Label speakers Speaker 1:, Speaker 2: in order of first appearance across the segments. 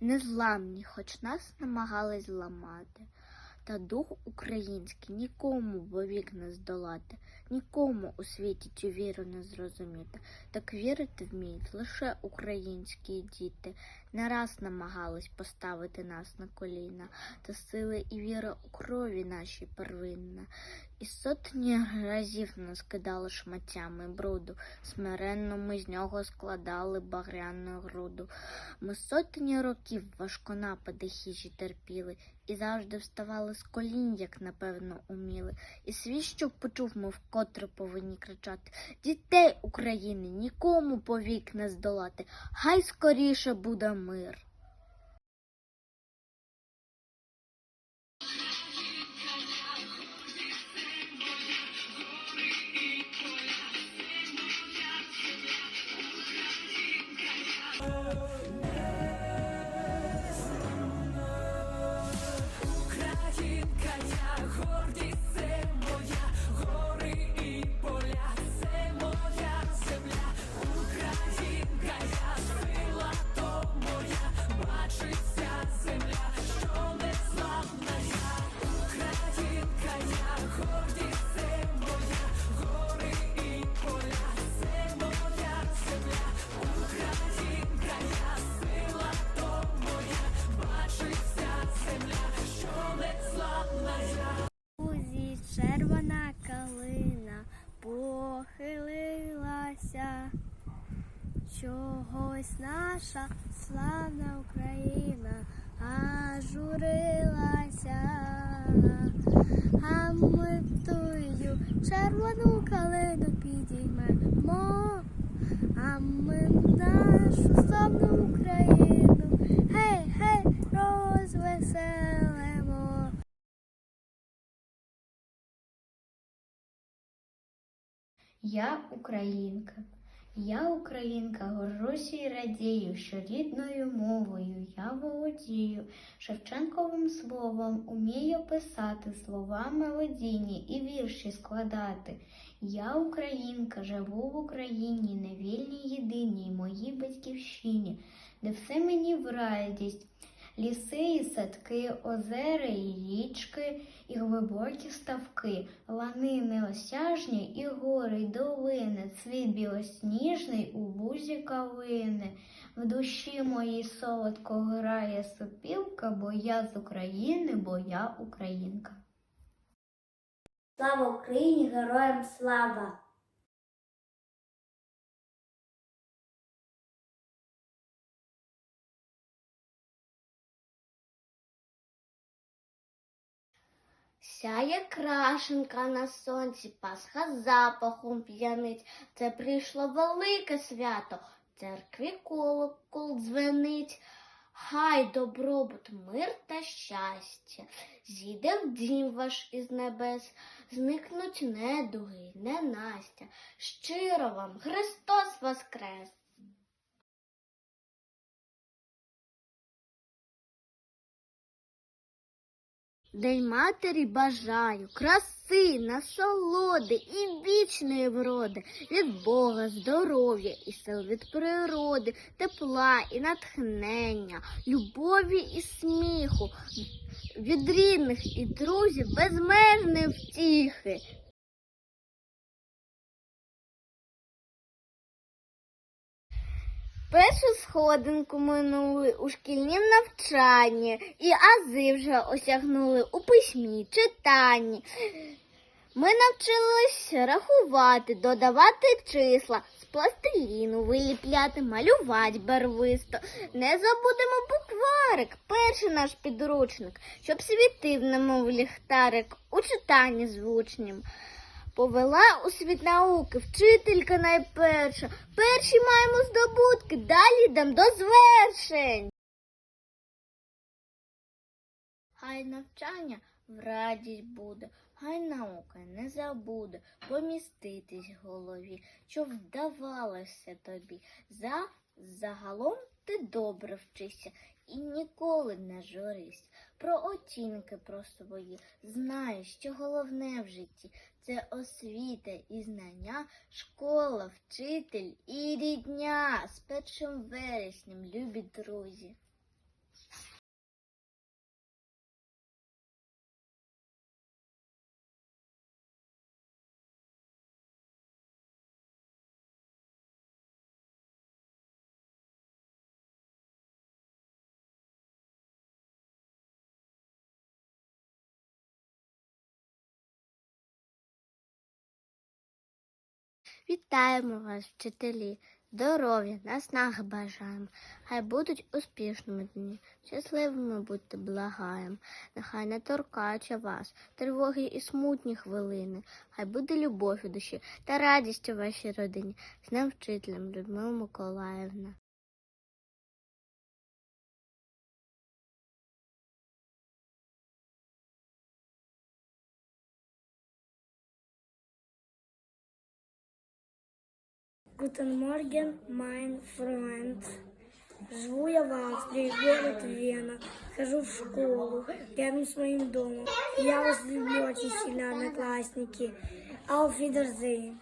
Speaker 1: незламні, хоч нас намагались зламати. Та дух український нікому вовік не здолати, нікому у світі цю віру не зрозуміти. Так вірити вміють лише українські діти. Не раз намагались поставити нас на коліна, та сили і віра у крові нашій первинна. І сотні разів нас кидали шматтями бруду, смиренно ми з нього складали багряну груду. Ми сотні років важко напади хижі терпіли, і завжди вставали з колін, як напевно уміли. І світ, почув, мов вкотре повинні кричати. Дітей України нікому повік не здолати, хай скоріше буде мир. Чогось наша славна Україна ажурилася, а ми тую червону калину підіймемо, а ми нашу славну Україну, гей, гей, розвеселимо. Я українка. Я українка, горжуся і радію, що рідною мовою я володію, Шевченковим словом умію писати слова мелодійні і вірші складати. Я українка, живу в Україні, невільній єдиній моїй батьківщині, де все мені в радість. Ліси і садки, озера і річки, і глибокі ставки, лани неосяжні, і гори, й долини, цвіт білосніжний у бузі калини. В душі моїй солодко грає сопілка, бо я з України, бо я українка. Слава Україні, героям слава! Сяє крашенка на сонці, Пасха запахом п'янить. Це прийшло велике свято, в церкві колокол дзвенить. Хай добробут, мир та щастя, зійде в дім ваш із небес, зникнуть недуги, ненастя. Щиро вам Христос воскрес! День матері бажаю краси, насолоди і вічної вроди від Бога, здоров'я і сил від природи, тепла і натхнення, любові і сміху, від рідних і друзів безмежної втіхи. Першу сходинку минули у шкільнім навчанні, і ази вже осягнули у письмі, читанні. Ми навчились рахувати, додавати числа, з пластиліну виліпляти, малювати барвисто. Не забудемо букварик, перший наш підручник, щоб світив немов ліхтарик у читанні звучнім. Повела у світ науки, вчителька найперша. Перші маємо здобутки, далі йдем до звершень. Хай навчання в радість буде, хай наука не забуде поміститись в голові, що вдавалося тобі. За загалом ти добре вчися і ніколи не журись. Про оцінки про свої знай, що головне в житті це освіта і знання, школа, вчитель і рідня з першим вереснем, любі друзі. Вітаємо вас, вчителі, здоров'я, наснаг бажаємо. Хай будуть успішними дні, щасливими будьте благаєм. Нехай не торкаче вас тривоги і смутні хвилини. Хай буде любов у душі та радість у вашій родині. З ним вчителем Людмила Миколаївна.
Speaker 2: Guten Morgen, mein Freund. Живу я в Австрии, город Вена. Хожу в школу рядом с моим домом. Я вас люблю очень сильно, одноклассники. Auf Wiedersehen.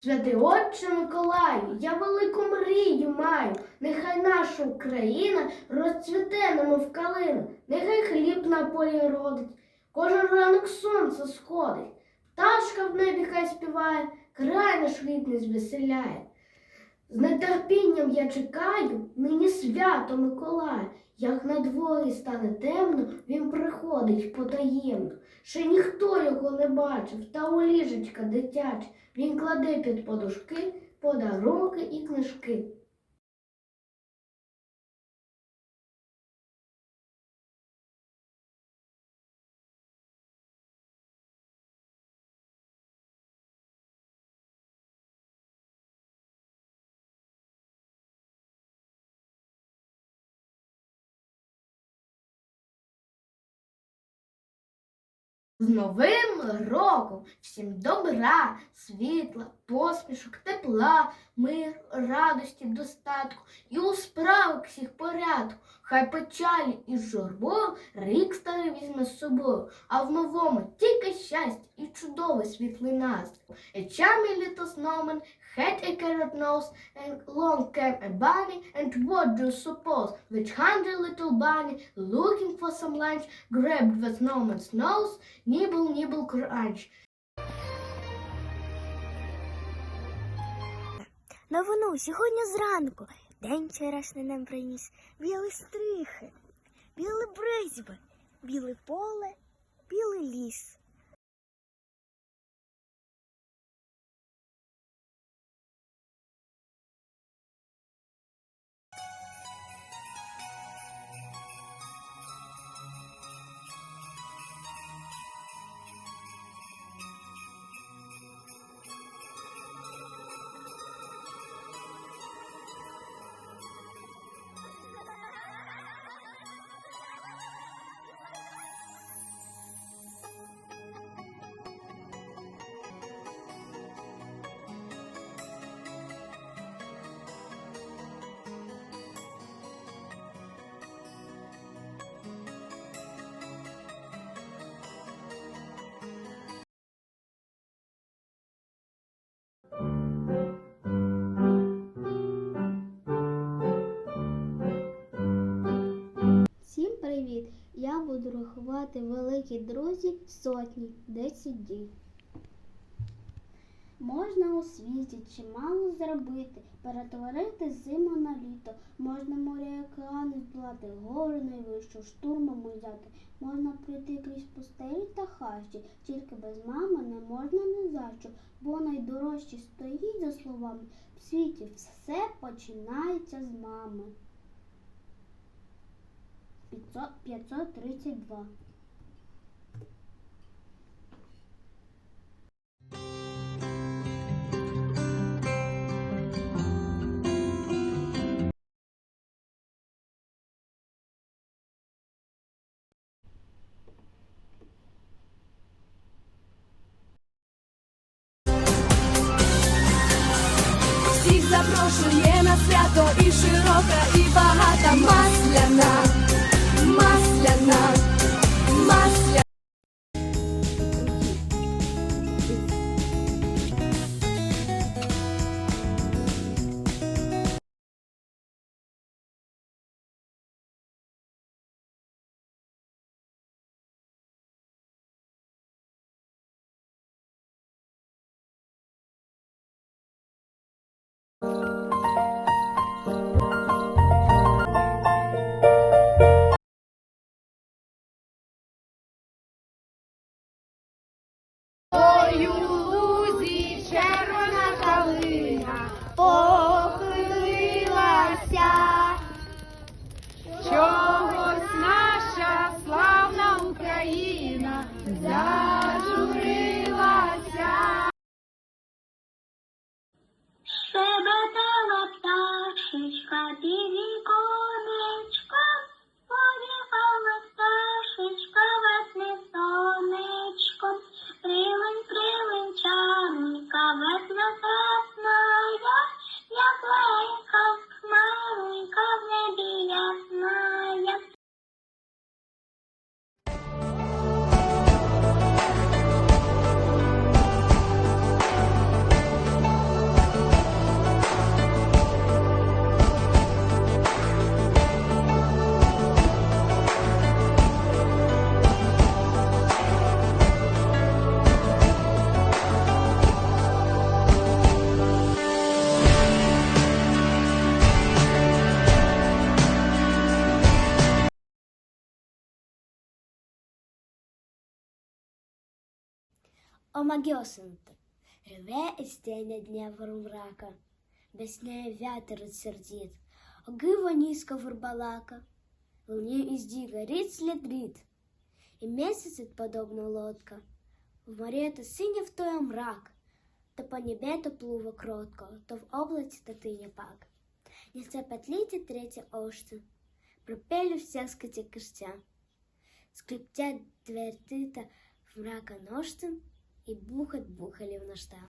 Speaker 3: Святий Отче Миколаю, я велику мрію маю, нехай наша Україна розцвіте, немов калина, нехай хліб на полі родить, кожен ранок сонце сходить, пташка в небі хай співає, край наш рідний звеселяє. З нетерпінням я чекаю, нині свято Миколая, як на дворі стане темно, він приходить потаємно. Ще ніхто його не бачив, та у ліжечка дитяче. Він кладе під подушки подарунки і книжки. З Новим роком! Всім добра, світла, посмішок, тепла, мир, радості, достатку і у справах всіх порядку. Хай печалі і журбу рік старий візьме з собою, а в новому тільки щастя і настрій. A charming little snowman had a carrot nose and long came a bunny and what do you suppose? Which hungry little bunny looking for some lunch grabbed the snowman's nose Nibble, nibble, crunch.
Speaker 1: Новину сьогодні зранку. День вчорашній нам приніс білі стрихи, білі бризьби, біле поле, білий ліс.
Speaker 4: Рахувати великі друзі сотні, 10 дій. Можна у світі чимало зробити, перетворити зиму на літо, можна моря океани здолати, гори найвищу, штурмом узяти, можна пройти крізь пустелі та хащі, тільки без мами не можна ні за що, бо найдорожче стоїть за словами. В світі все починається з мами. 532.
Speaker 5: Всіх запрошує на свято і
Speaker 1: пташечка під
Speaker 4: Омагьосеньки, реве із тіня Днєвру мрака, Весняє вятер сердит, огиво низко вурбалака, Волне изди горит след рит, И месяц подобно лодка, В море то синє то є мрак, То по небе то плува кротко, То в облаці то тиня пак. Несе петліті третє ошце, Пропелю всех скоті киштя, Скриптять дверти та в мрака ножцем, і бухать бухалів на штаб.